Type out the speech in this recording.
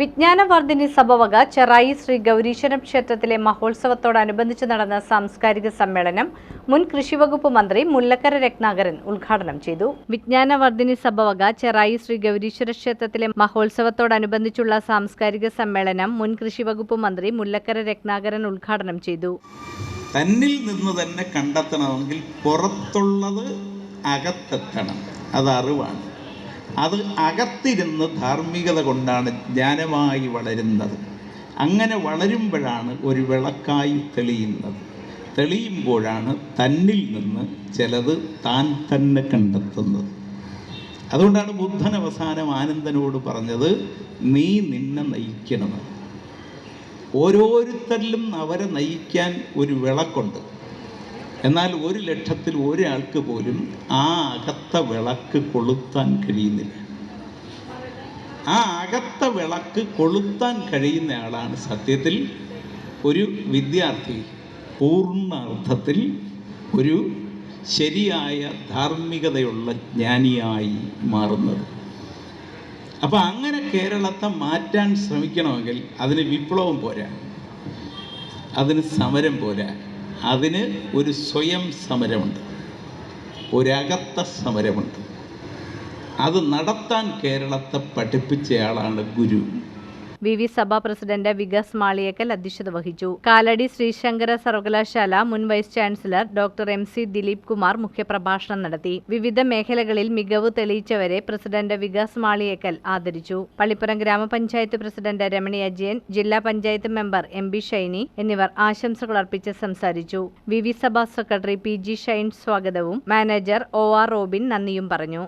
വിജ്ഞാനവർദ്ധിനി സഭവക ചെറായി ശ്രീ ഗൗരീശ്വരം ക്ഷേത്രത്തിലെ മഹോത്സവത്തോടനുബന്ധിച്ച് നടന്ന സാംസ്കാരിക സമ്മേളനം മുൻ കൃഷിവകുപ്പ് മന്ത്രി മുല്ലക്കര രത്നാകരൻ ഉദ്ഘാടനം ചെയ്തു. വിജ്ഞാനവർദ്ധിനി സഭവക ചെറായി ശ്രീ ഗൗരീശ്വര ക്ഷേത്രത്തിലെ മഹോത്സവത്തോടനുബന്ധിച്ചുള്ള സാംസ്കാരിക സമ്മേളനം മുൻ കൃഷിവകുപ്പ് മന്ത്രി മുല്ലക്കര രത്നാകരൻ ഉദ്ഘാടനം ചെയ്തു. തന്നിൽ നിന്ന് തന്നെ കണ്ടെത്തണമെങ്കിൽ പുറത്തുള്ളത് അകത്തെത്തണം. അത് അറിവാണ്. അത് അകത്തിരുന്ന് ധാർമ്മികത കൊണ്ടാണ് ജ്ഞാനമായി വളരുന്നത്. അങ്ങനെ വളരുമ്പോഴാണ് ഒരു വിളക്കായി തെളിയുന്നത്. തെളിയുമ്പോഴാണ് തന്നിൽ നിന്ന് ചിലത് താൻ തന്നെ കണ്ടെത്തുന്നത്. അതുകൊണ്ടാണ് ബുദ്ധൻ അവസാനം ആനന്ദനോട് പറഞ്ഞത് നീ നിന്നെ നയിക്കണമെന്ന് ഓരോരുത്തരിലും അവരെ നയിക്കാൻ ഒരു വിളക്കുണ്ട്. എന്നാൽ ഒരു ലക്ഷത്തിൽ ഒരാൾക്ക് പോലും ആ അകത്ത വിളക്ക് കൊളുത്താൻ കഴിയുന്നില്ല. ആ അകത്ത വിളക്ക് കൊളുത്താൻ കഴിയുന്ന ആളാണ് സത്യത്തിൽ ഒരു വിദ്യാർത്ഥി. പൂർണ അർത്ഥത്തിൽ ഒരു ശരിയായ ധാർമ്മികതയുള്ള ജ്ഞാനിയായി മാറുന്നത്. അപ്പോൾ അങ്ങനെ കേരളത്തെ മാറ്റാൻ ശ്രമിക്കണമെങ്കിൽ അതിന് വിപ്ലവം പോരാ. അതിന് സമരം പോരാ. അതിന് ഒരു സ്വയം സമരമുണ്ട്. ഒരകത്ത സമരമുണ്ട്. അത് നടത്താൻ കേരളത്തെ പഠിപ്പിച്ചയാളാണ് Guru. V V Sabha president Vikas Maliyekkal അധ്യക്ഷത വഹിച്ചു. കാലടി ശ്രീശങ്കര സർവകലാശാല മുൻ vice chancellor doctor M C Dileep Kumar മുഖ്യപ്രഭാഷണം നടത്തി. വിവിധ മേഖലകളിൽ മികവ് തെളിയിച്ചവരെ പ്രസിഡന്റ് വികാസ് മാളിയേക്കൽ ആദരിച്ചു. പള്ളിപ്പുറം ഗ്രാമപഞ്ചായത്ത് പ്രസിഡന്റ് രമണി അജയൻ ജില്ലാ panchayat member M B Shiny എന്നിവർ ആശംസകൾ അർപ്പിച്ച് സംസാരിച്ചു. V V Sabha secretary P G Shine സ്വാഗതവും മാനേജർ ഒ ആർ റോബിൻ നന്ദിയും പറഞ്ഞു.